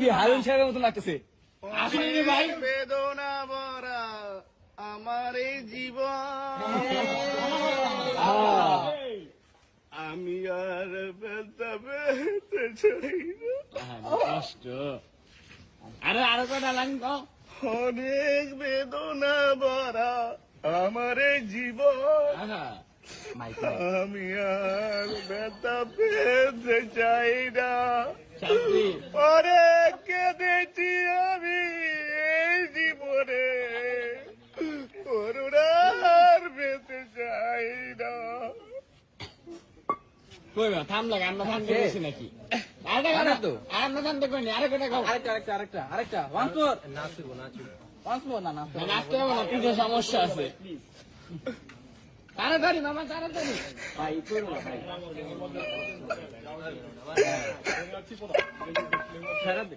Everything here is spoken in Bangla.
কি হারুন সাহেবের মতো লাগতেছে? আসলে ভাই। বেদনা ভরা আমার এই জীবন আমি আর বেলতে বেলতে চাই না। কষ্ট। আরে আরও কটা লাইন অনেক বেদনা ভরা আমার এই জীবন আমি আর ব্যথা পেতে চাই না। সমস্যা আছে। তাড়াতাড়ি মামা তাড়াতাড়ি। ভাই না ভাই? ছেড়ে দে।